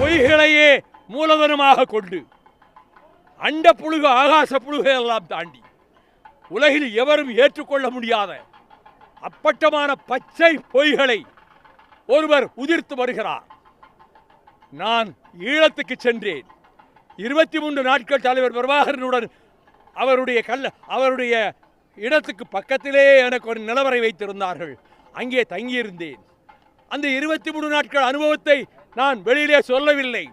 பொய்களையே மூலதனமாக கொண்டு அண்ட புழுகு ஆகாச புழுகை எல்லாம் தாண்டி உலகில் எவரும் ஏற்றுக்கொள்ள முடியாத அப்பட்டமான பச்சை பொய்களை ஒருவர் உதிர்த்து வருகிறார். நான் ஈழத்துக்கு சென்றேன். இருபத்தி மூன்று நாட்கள் தலைவர் பிரபாகரனுடன் அவருடைய கல்ல அவருடைய இடத்துக்கு பக்கத்திலே எனக்கு ஒரு நிலவரை வைத்திருந்தார்கள். அங்கே தங்கியிருந்தேன். அந்த இருபத்தி மூணு நாட்கள் அனுபவத்தை நான் வெளியிலே சொல்லவில்லை.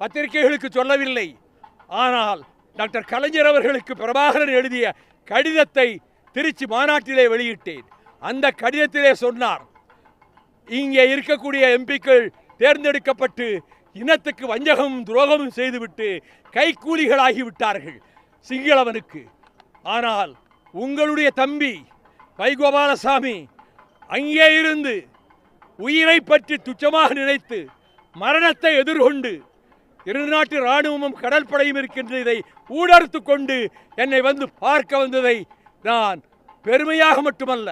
பத்திரிகைகளுக்கு சொல்லவில்லை. ஆனால் டாக்டர் கலைஞர் அவர்களுக்கு பிரபாகரன் எழுதிய கடிதத்தை திருச்சி மாநாட்டிலே வெளியிட்டேன். அந்த கடிதத்திலே சொன்னார் இங்கே இருக்கக்கூடிய எம்பிக்கள் தேர்ந்தெடுக்கப்பட்டு இனத்துக்கு வஞ்சகமும் துரோகமும் செய்துவிட்டு கைக்கூலிகளாகி விட்டார்கள் சிங்களவனுக்கு. ஆனால் உங்களுடைய தம்பி வைகோபாலசாமி அங்கே இருந்து உயிரை பற்றி துச்சமாக நினைத்து மரணத்தை எதிர்கொண்டு இரு நாட்டு இராணுவமும் கடற்படையும் இருக்கின்ற இதை ஊடறுத்து கொண்டு என்னை வந்து பார்க்க வந்ததை நான் பெருமையாக மட்டுமல்ல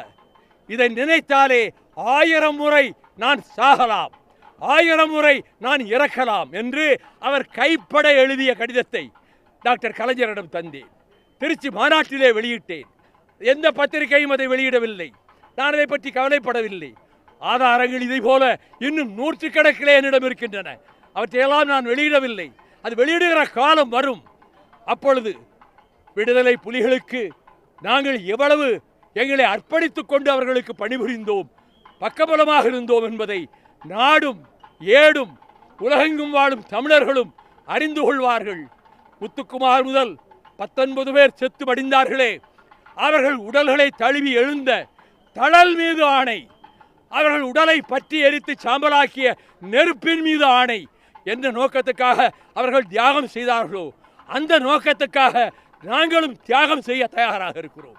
இதை நினைத்தாலே ஆயிரம் முறை நான் சாகலாம் ஆயிரம் முறை நான் இறக்கலாம் என்று அவர் கைப்பட எழுதிய கடிதத்தை டாக்டர் கலைஞரிடம் தந்தேன். திருச்சி மாநாட்டிலே வெளியிட்டேன். எந்த பத்திரிகையும் அதை வெளியிடவில்லை. நான் அதை பற்றி கவலைப்படவில்லை. ஆதாரங்கள் இதை போல இன்னும் நூற்றுக்கணக்கிலே என்னிடம் இருக்கின்றன. அவற்றையெல்லாம் நான் வெளியிடவில்லை. அது வெளியிடுகிற காலம் வரும். அப்பொழுது விடுதலை புலிகளுக்கு நாங்கள் எவ்வளவு எங்களை அர்ப்பணித்துக் கொண்டு அவர்களுக்கு பணிபுரிந்தோம் பக்கபலமாக இருந்தோம் என்பதை நாடும் ஏடும் உலகெங்கும் வாழும் தமிழர்களும் அறிந்து கொள்வார்கள். முத்துக்குமார் முதல் பத்தொன்பது பேர் செத்து படிந்தார்களே அவர்கள் உடல்களை தழுவி எழுந்த தழல் மீது ஆணை. அவர்கள் உடலை பற்றி எரித்து சாம்பலாக்கிய நெருப்பின் மீது ஆணை. எந்த நோக்கத்துக்காக அவர்கள் தியாகம் செய்தார்களோ அந்த நோக்கத்துக்காக நாங்களும் தியாகம் செய்ய தயாராக இருக்கிறோம்.